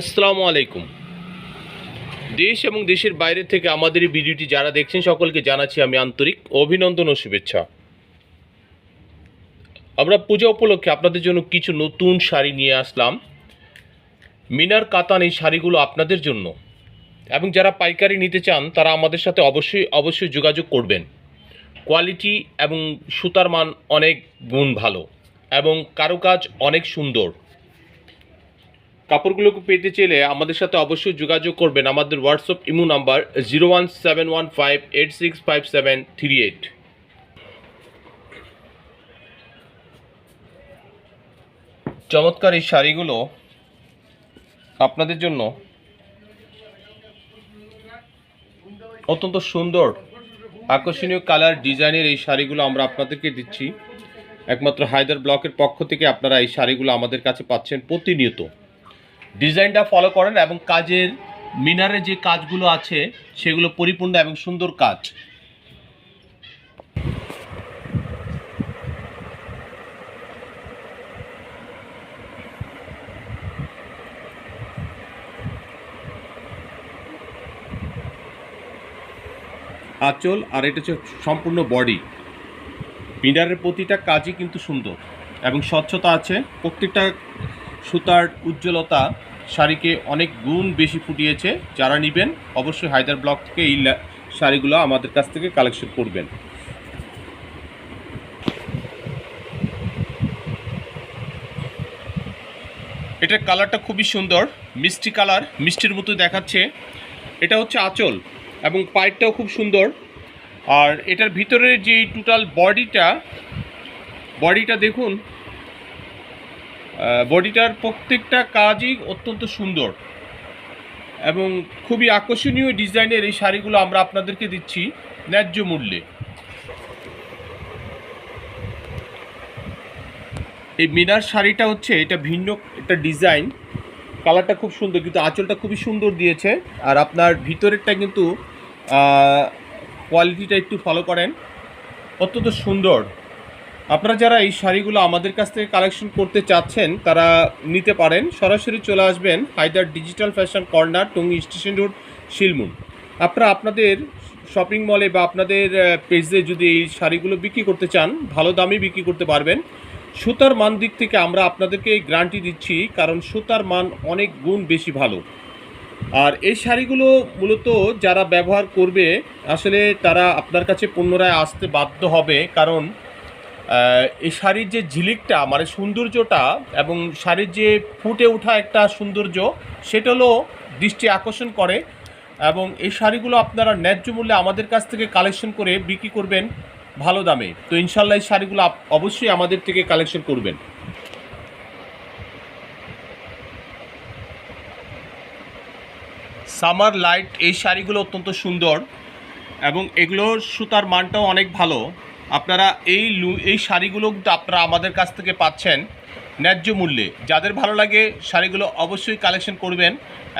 আসসালামু আলাইকুম। দেশ এবং দেশের বাইরে থেকে আমাদের এই ভিডিওটি যারা দেখছেন, সকলকে জানাচ্ছি আমি আন্তরিক অভিনন্দন ও শুভেচ্ছা। আমরা পূজা উপলক্ষে আপনাদের জন্য কিছু নতুন শাড়ি নিয়ে আসলাম। মিনার কাতান এই শাড়িগুলো আপনাদের জন্য। এবং যারা পাইকারি নিতে চান, তারা আমাদের সাথে অবশ্যই অবশ্যই যোগাযোগ করবেন। কোয়ালিটি এবং সুতার মান অনেক গুণ ভালো এবং কারুকাজ অনেক সুন্দর। কাপড়গুলোকে পেতে চাইলে আমাদের সাথে অবশ্যই যোগাযোগ করবেন। আমাদের WhatsApp imo number zero one seven one five eight six five seven three eight চমৎকার এই শাড়িগুলো আপনাদের জন্য অত্যন্ত সুন্দর, আকর্ষণীয় কালার ডিজাইনের এই শাড়িগুলো আমরা আপনাদেরকে দিচ্ছি। একমাত্র হায়দার ব্লকের পক্ষ থেকে আপনারা এই শাড়িগুলো আমাদের কাছে পাচ্ছেন প্রতিনিয়ত। ডিজাইনটা ফলো করেন এবং কাজের মিনারে যে কাজগুলো আছে, সেগুলো পরিপূর্ণ এবং সুন্দর কাজ। আঁচল আর এটা হচ্ছে সম্পূর্ণ বডি মিনারের প্রতিটা কাজই কিন্তু সুন্দর এবং স্বচ্ছতা আছে। প্রত্যেকটা সুতার উজ্জ্বলতা শাড়িকে অনেক গুণ বেশি ফুটিয়েছে। যারা নেবেন, অবশ্যই হায়দার ব্লক থেকে এই শাড়িগুলো আমাদের কাছ থেকে কালেকশন করবেন। এটার কালারটা খুবই সুন্দর, মিষ্টি কালার, মিষ্টির মতো দেখাচ্ছে। এটা হচ্ছে আঁচল এবং পাইপটাও খুব সুন্দর। আর এটার ভিতরে যে টোটাল বডিটা বডিটা দেখুন বডিটার প্রত্যেকটা কাজই অত্যন্ত সুন্দর এবং খুবই আকর্ষণীয় ডিজাইনের এই শাড়িগুলো আমরা আপনাদেরকে দিচ্ছি ন্যায্য মূল্যে। এই মিনার শাড়িটা হচ্ছে, এটা ভিন্ন একটা ডিজাইন। কালারটা খুব সুন্দর, কিন্তু আঁচলটা খুবই সুন্দর দিয়েছে। আর আপনার ভিতরেরটা কিন্তু কোয়ালিটিটা একটু ফলো করেন। অত্যন্ত সুন্দর। আপনারা যারা এই শাড়িগুলো আমাদের কাছ থেকে কালেকশন করতে চাচ্ছেন, তারা নিতে পারেন। সরাসরি চলে আসবেন Haider digital fashion corner Tongi station road Shilmun আপনারা আপনাদের শপিং মলে বা আপনাদের পেজে যদি এই শাড়িগুলো বিক্রি করতে চান, ভালো দামে বিক্রি করতে পারবেন। সুতার মান দিক থেকে আমরা আপনাদেরকে এই গ্যারান্টি দিচ্ছি, কারণ সুতার মান অনেক গুণ বেশি ভালো। আর এই শাড়িগুলো মূলত যারা ব্যবহার করবে, আসলে তারা আপনার কাছে পুনরায় আসতে বাধ্য হবে, কারণ এই শাড়ির যে ঝিলিকটা মানে সৌন্দর্যটা এবং শাড়ির যে ফুটে ওঠা একটা সৌন্দর্য, সেটা হলো দৃষ্টি আকর্ষণ করে এবং এই শাড়িগুলো আপনারা ন্যায্য মূল্যে আমাদের কাছ থেকে কালেকশন করে বিক্রি করবেন ভালো দামে। তো ইনশাল্লাহ এই শাড়িগুলো অবশ্যই আমাদের থেকে কালেকশন করবেন। সামার লাইট এই শাড়িগুলো অত্যন্ত সুন্দর এবং এগুলোর সুতার মানটাও অনেক ভালো। আপনারা এই লু, এই শাড়িগুলো কিন্তু আপনারা আমাদের কাছ থেকে পাচ্ছেন ন্যায্য মূল্যে। যাদের ভালো লাগে শাড়িগুলো অবশ্যই কালেকশন করবেন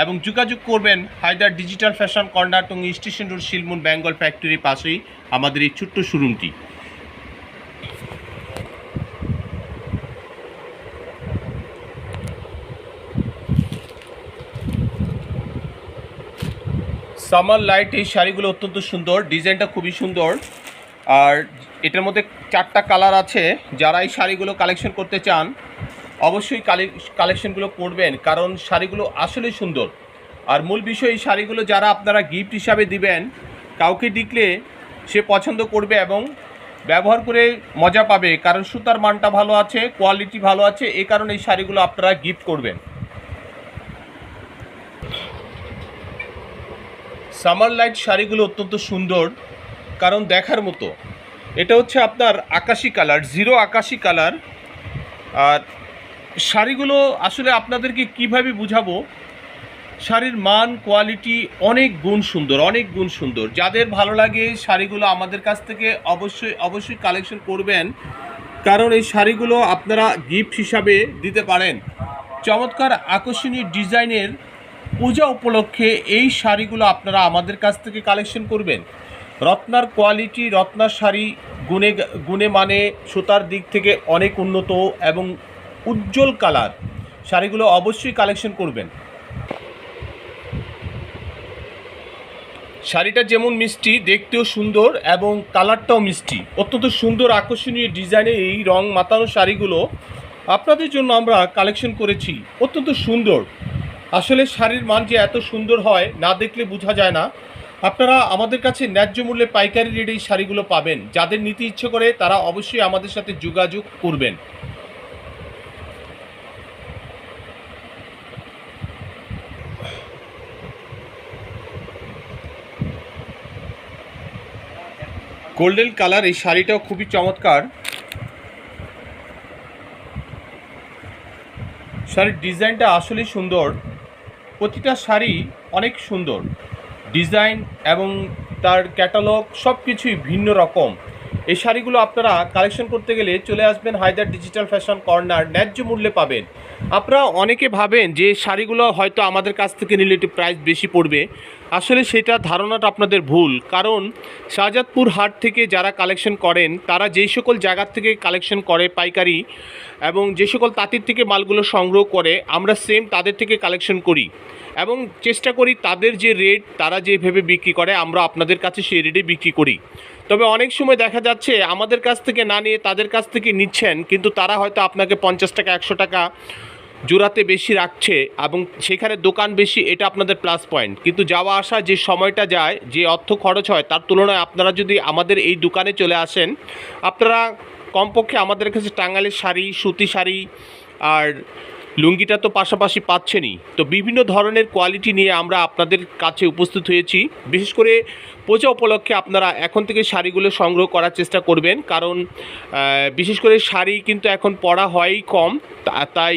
এবং যোগাযোগ করবেন Haider digital fashion corner Tongi station road Shilmun Bengal ফ্যাক্টরির পাশেই আমাদের এই ছোট্ট শোরুমটি সামার লাইট এই শাড়িগুলো অত্যন্ত সুন্দর, ডিজাইনটা খুবই সুন্দর। আর এটার মধ্যে চারটা কালার আছে। যারা এই শাড়িগুলো কালেকশন করতে চান, অবশ্যই কালেকশনগুলো করবেন কারণ শাড়িগুলো আসলেই সুন্দর। আর মূল বিষয়, এই শাড়িগুলো যারা আপনারা গিফট হিসাবে দিবেন, কাউকে দিকলে সে পছন্দ করবে এবং ব্যবহার করে মজা পাবে, কারণ সুতার মানটা ভালো আছে কোয়ালিটি ভালো আছে এই কারণে এই শাড়িগুলো আপনারা গিফট করবেন। সামার লাইট শাড়িগুলো অত্যন্ত সুন্দর, কারণ দেখার মতো। এটা হচ্ছে আপনার আকাশি কালার জিরো আকাশি কালার। আর শাড়িগুলো আসলে আপনাদেরকে কীভাবে বুঝাবো? শাড়ির মান কোয়ালিটি অনেক গুণ সুন্দর, অনেক গুণ সুন্দর। যাদের ভালো লাগে শাড়িগুলো আমাদের কাছ থেকে অবশ্যই অবশ্যই কালেকশন করবেন। কারণ এই শাড়িগুলো আপনারা গিফট হিসাবে দিতে পারেন। চমৎকার আকর্ষণীয় ডিজাইনের পূজা উপলক্ষে এই শাড়িগুলো আপনারা আমাদের কাছ থেকে কালেকশন করবেন। রত্নার কোয়ালিটি রত্নার শাড়ি গুণে গুণে মানে সুতার দিক থেকে অনেক উন্নত এবং উজ্জ্বল কালার শাড়িগুলো অবশ্যই কালেকশন করবেন। শাড়িটা যেমন মিষ্টি, দেখতেও সুন্দর এবং কালারটাও মিষ্টি। অত্যন্ত সুন্দর আকর্ষণীয় ডিজাইনে এই রং মাতানো শাড়িগুলো আপনাদের জন্য আমরা কালেকশন করেছি। অত্যন্ত সুন্দর। আসলে শাড়ির মান যে এত সুন্দর হয়, না দেখলে বোঝা যায় না। আপনারা আমাদের কাছে ন্যায্য মূল্যে পাইকারি রেটে এই শাড়িগুলো পাবেন। যাদের নিতে ইচ্ছে করে, তারা অবশ্যই আমাদের সাথে যোগাযোগ করবেন। গোল্ডেন কালার এই শাড়িটাও খুবই চমৎকার। শাড়ির ডিজাইনটা আসলেই সুন্দর। প্রতিটা শাড়ি অনেক সুন্দর। ডিজাইন এবং তার ক্যাটালগ সব কিছুই ভিন্ন রকম। এই শাড়িগুলো আপনারা কালেকশন করতে গেলে চলে আসবেন হায়দার ডিজিটাল ফ্যাশন কর্নার, ন্যায্য মূল্যে পাবেন। আপনারা অনেকে ভাবেন যে শাড়িগুলো হয়তো আমাদের কাছ থেকে নিলে একটু প্রাইস বেশি পড়বে। আসলে সেটা ধারণাটা আপনাদের ভুল। কারণ শাহজাদপুর হাট থেকে যারা কালেকশন করেন, তারা যেই সকল জায়গার থেকে কালেকশন করে পাইকারি এবং যে সকল তাঁতির থেকে মালগুলো সংগ্রহ করে, আমরা সেম তাদের থেকে কালেকশন করি। এবং চেষ্টা করি তাদের যে রেট তারা যেভাবে বিক্রি করে, আমরা আপনাদের কাছে সেই রেটে বিক্রি করি। তবে অনেক সময় দেখা যাচ্ছে, আমাদের কাছ থেকে না নিয়ে তাদের কাছ থেকে নিচ্ছেন, কিন্তু তারা হয়তো আপনাকে পঞ্চাশ টাকা, একশো টাকা জোড়াতে বেশি রাখছে এবং সেখানে দোকান বেশি, এটা আপনাদের প্লাস পয়েন্ট কিন্তু যাওয়া আসা যে সময়টা যায়, যে অর্থ খরচ হয়, তার তুলনায় আপনারা যদি আমাদের এই দোকানে চলে আসেন, আপনারা কমপক্ষে আমাদের কাছে টাঙ্গালের শাড়ি, সুতি শাড়ি আর লুঙ্গিটা তো পাশাপাশি পাচ্ছেনই। তো বিভিন্ন ধরনের কোয়ালিটি নিয়ে আমরা আপনাদের কাছে উপস্থিত হয়েছি। বিশেষ করে পূজা উপলক্ষে আপনারা এখন থেকে শাড়িগুলো সংগ্রহ করার চেষ্টা করবেন। কারণ বিশেষ করে শাড়ি কিন্তু এখন পরা হয়ই কম তাই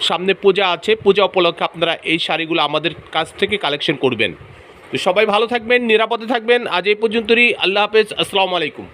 সামনে পূজা আছে, পূজা উপলক্ষে আপনারা এই শাড়িগুলো আমাদের কাছ থেকে কালেকশন করবেন। তো সবাই ভালো থাকবেন, নিরাপদে থাকবেন। আজ এই পর্যন্তই, আল্লাহ হাফেজ, আসসালামু আলাইকুম।